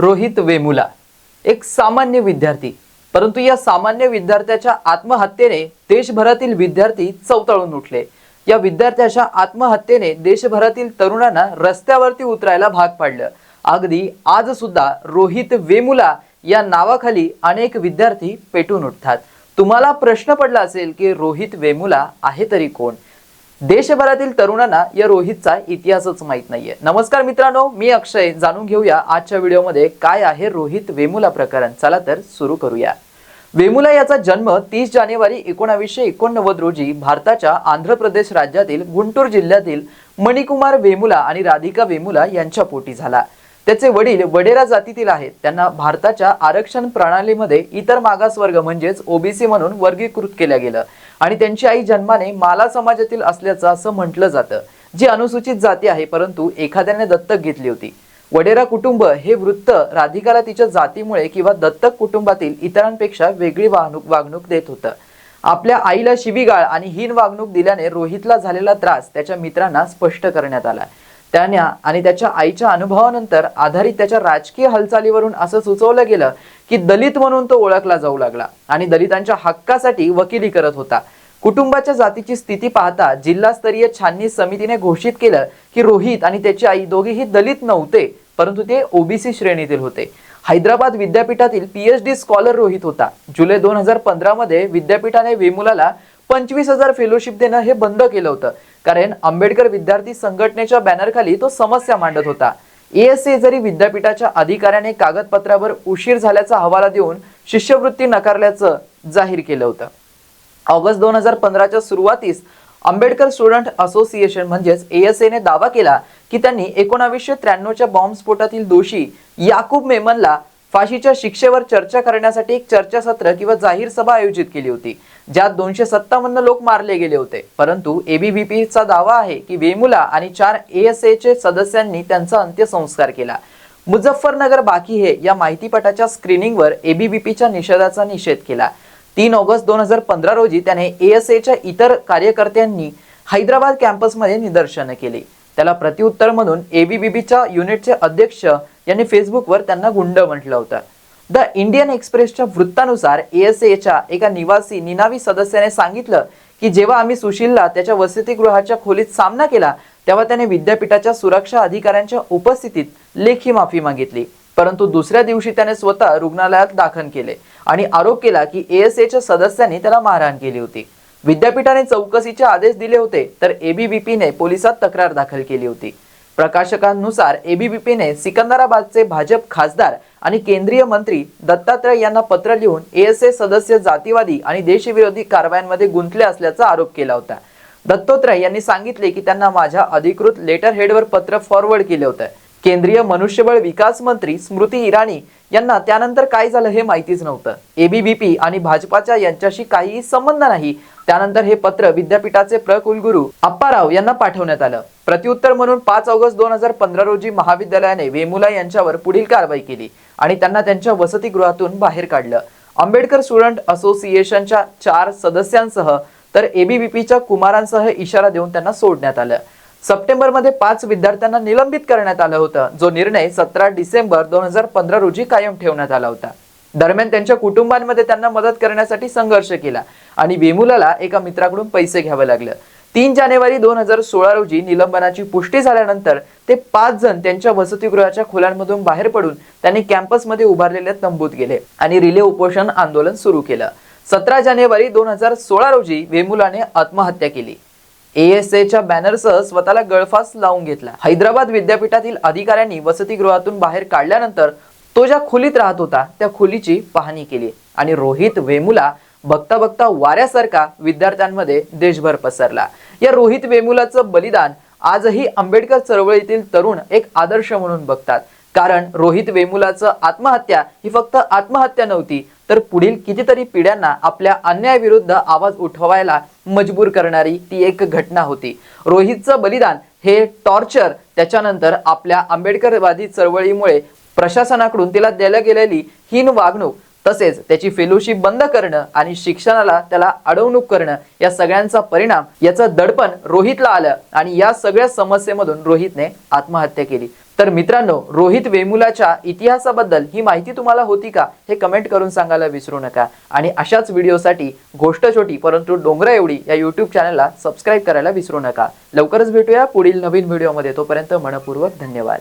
रोहित वेमुला एक सामान्य विद्यार्थी. परंतु या सामान्य विद्यार्थ्याच्या आत्महत्येने देशभरातील विद्यार्थी चवताळून उठले. या विद्यार्थ्याच्या आत्महत्येने देशभरातील तरुणांना रस्त्यावरती उतरायला भाग पाडलं. अगदी आज सुद्धा रोहित वेमुला या नावाखाली अनेक विद्यार्थी पेटून उठतात. तुम्हाला प्रश्न पडला असेल की रोहित वेमुला आहे तरी कोण? देशभरातील तरुणांना या रोहितचा इतिहासच माहीत नाहीये. नमस्कार मित्रांनो मी अक्षय. जाणून घेऊया आजच्या व्हिडिओमध्ये काय आहे रोहित वेमुला प्रकरण. चला तर सुरू करूया. वेमुला याचा जन्म तीस जानेवारी एकोणावीसशे एकोणनव्वद रोजी भारताच्या आंध्र प्रदेश राज्यातील गुंटूर जिल्ह्यातील मणिकुमार वेमुला आणि राधिका वेमुला यांच्या पोटी झाला. त्याचे वडील वडेरा जातीतील आहेत. त्यांना भारताच्या आरक्षण प्रणालीमध्ये इतर मागासवर्ग म्हणजेच ओबीसी म्हणून वर्गीकृत केलं गेलं. आणि त्यांची आई जन्माने माला समाजातील असल्याचं असं म्हटलं जातं. जी अनुसूचित जाती आहे परंतु एखाद्याने दत्तक घेतली होती. वडेरा कुटुंब हे वृत्त राधिकाला तिच्या जातीमुळे किंवा दत्तक कुटुंबातील इतरांपेक्षा वेगळी वागणूक वागणूक देत होतं. आपल्या आईला शिवीगाळ आणि हीन वागणूक दिल्याने रोहितला झालेला त्रास त्याच्या मित्रांना स्पष्ट करण्यात आला. त्याने आणि त्याच्या आईच्या अनुभवानंतर आधारित त्याच्या राजकीय हालचालीवरून असं सुचवलं गेलं की दलित म्हणून तो ओळखला जाऊ लागला. आणि दलितांच्या हक्कासाठी वकिली करत होता. कुटुंबाच्या जातीची स्थिती पाहता जिल्हास्तरीय छाननी समितीने घोषित केलं की रोहित आणि त्याची आई दोघेही दलित नव्हते परंतु ते ओबीसी श्रेणीतील होते. हैदराबाद विद्यापीठातील पीएच डी स्कॉलर रोहित होता. जुलै दोन हजार पंधरामध्ये विद्यापीठाने वेमुलाला पंचवीस हजार फेलोशिप देणं हे बंद केलं होतं. कारण आंबेडकर विद्यार्थी संघटनेच्या बॅनरखाली तो समस्या मांडत होता. एएसए जरी विद्यापीठाच्या अधिकाऱ्याने कागदपत्रावर उशीर झाल्याचा हवाला देऊन शिष्यवृत्ती नकारल्याचं जाहीर केलं होतं. ऑगस्ट दोन हजार पंधराच्या सुरुवातीस आंबेडकर स्टुडंट असोसिएशन म्हणजेच एएसएने दावा केला की त्यांनी एकोणावीसशे त्र्याण्णवच्या बॉम्बस्फोटातील दोषी याकूब मेमनला फाशीच्या शिक्षेवर चर्चा करण्यासाठी एक चर्चासत्र किंवा जाहीर सभा आयोजित केली होती. ज्यात दोनशे सत्तावन्न लोक मारले गेले होते. परंतु एबीव्हीपीचा चा दावा आहे की वेमुला आणि चार एएसए चे सदस्यांनी त्यांचा अंत्यसंस्कार केला. मुझफ्फरनगर बाकी हे या माहितीपटाच्या स्क्रीनिंगवर एबीव्हीपीच्या निषेधाचा निषेध केला. तीन ऑगस्ट दोन हजार पंधरा रोजी त्याने एएसएच्या इतर कार्यकर्त्यांनी हैदराबाद कॅम्पसमध्ये निदर्शनं केली. त्याला प्रत्युत्तर म्हणून एबीबीपीच्या युनिटचे अध्यक्ष यांनी फेसबुकवर त्यांना गुंड म्हटलं होतं. द इंडियन एक्सप्रेसच्या वृत्तानुसार एएसएच्या एका निवासी निनावी सदस्याने सांगितलं की जेव्हा आम्ही सुशीलला त्याच्या वसतिगृहाच्या खोलीत सामना केला तेव्हा त्याने विद्यापीठाच्या सुरक्षा अधिकाऱ्यांच्या उपस्थितीत लेखी माफी मागितली. परंतु दुसऱ्या दिवशी त्याने स्वतः रुग्णालयात दाखल केले आणि आरोप केला की एएसएच्या सदस्यांनी त्याला मारहाण केली होती. विद्यापीठाने चौकशीचे आदेश दिले होते तर एबीव्हीपीने पोलिसात तक्रार दाखल केली होती. प्रकाशकांनुसार एबीव्हीपीने सिकंदराबादचे भाजप खासदार आणि केंद्रीय मंत्री दत्तात्रय यांना पत्र लिहून एएसए सदस्य जातीवादी आणि देशविरोधी कारवायांमध्ये गुंतले असल्याचा आरोप केला होता. दत्तोत्रय यांनी सांगितले की त्यांना माझ्या अधिकृत लेटर हेडवर पत्र फॉरवर्ड केले होते. केंद्रीय मनुष्यबळ विकास मंत्री स्मृती इराणी यांना त्यानंतर काय झालं हे माहितीच नव्हतं. एबीबीपी आणि भाजपाच्या यांच्याशी काहीही संबंध नाही. त्यानंतर हे पत्र विद्यापीठाचे प्रकुलगुरू अप्पाराव यांना पाठवण्यात आलं. प्रत्युत्तर म्हणून पाच ऑगस्ट दोन हजार पंधरा रोजी महाविद्यालयाने वेमुला यांच्यावर पुढील कारवाई केली आणि त्यांना त्यांच्या वसतिगृहातून बाहेर काढलं. आंबेडकर स्टुडंट असोसिएशनच्या चार सदस्यांसह तर एबीबीपीच्या कुमारांसह इशारा देऊन त्यांना सोडण्यात आलं. सप्टेंबरमध्ये पाच विद्यार्थ्यांना निलंबित करण्यात आलं होतं. जो निर्णय सतरा डिसेंबर दोन हजार पंधरा रोजी कायम ठेवण्यात आला होता. दरम्यान त्यांच्या कुटुंबांमध्ये त्यांना मदत करण्यासाठी संघर्ष केला आणि वेमुलाला एका मित्राकडून पैसे घ्यावं लागलं. तीन जानेवारी दोन हजार सोळा रोजी निलंबनाची पुष्टी झाल्यानंतर ते पाच जण त्यांच्या वसतिगृहाच्या खोल्यांमधून बाहेर पडून त्यांनी कॅम्पसमध्ये उभारलेल्या तंबूत गेले आणि रिले उपोषण आंदोलन सुरू केलं. सतरा जानेवारी दोन हजार सोळा रोजी वेमुलाने आत्महत्या केली. एएसएच्या बॅनरसह स्वतःला गळफास लावून घेतला. हैदराबाद विद्यापीठातील अधिकाऱ्यांनी वसतिगृहातून बाहेर काढल्यानंतर तो ज्या खोलीत राहत होता त्या खोलीची पाहणी केली. आणि रोहित वेमुला बघता बघता वाऱ्यासारखा विद्यार्थ्यांमध्ये देशभर पसरला. या रोहित वेमुलाचं बलिदान आजही आंबेडकर चळवळीतील तरुण एक आदर्श म्हणून बघतात. कारण रोहित वेमुलाचं आत्महत्या ही फक्त आत्महत्या नव्हती तर पुढील कितीतरी पिढ्यांना आपल्या अन्यायाविरुद्ध आवाज उठवायला मजबूर करणारी ती एक घटना होती. रोहितचं बलिदान हे टॉर्चर त्याच्यानंतर आपल्या आंबेडकरवादी चळवळीमुळे प्रशासनाकडून तिला द्यायला गेलेली हीन वागणूक तसेच त्याची फेलोशिप बंद करणं आणि शिक्षणाला त्याला अडवणूक करणं या सगळ्यांचा परिणाम याचं दडपण रोहितला आलं आणि या सगळ्या समस्येमधून रोहितने आत्महत्या केली. तर मित्रांनो रोहित वेमुलाच्या इतिहासाबद्दल ही माहिती तुम्हाला होती का? हे कमेंट करून सांगायला विसरू नका. आणि अशाच व्हिडिओसाठी गोष्ट छोटी परंतु डोंगरा एवढी या यूट्यूब चॅनलला सबस्क्राईब करायला विसरू नका. लवकरच भेटूया पुढील नवीन व्हिडिओमध्ये तोपर्यंत मनपूर्वक धन्यवाद.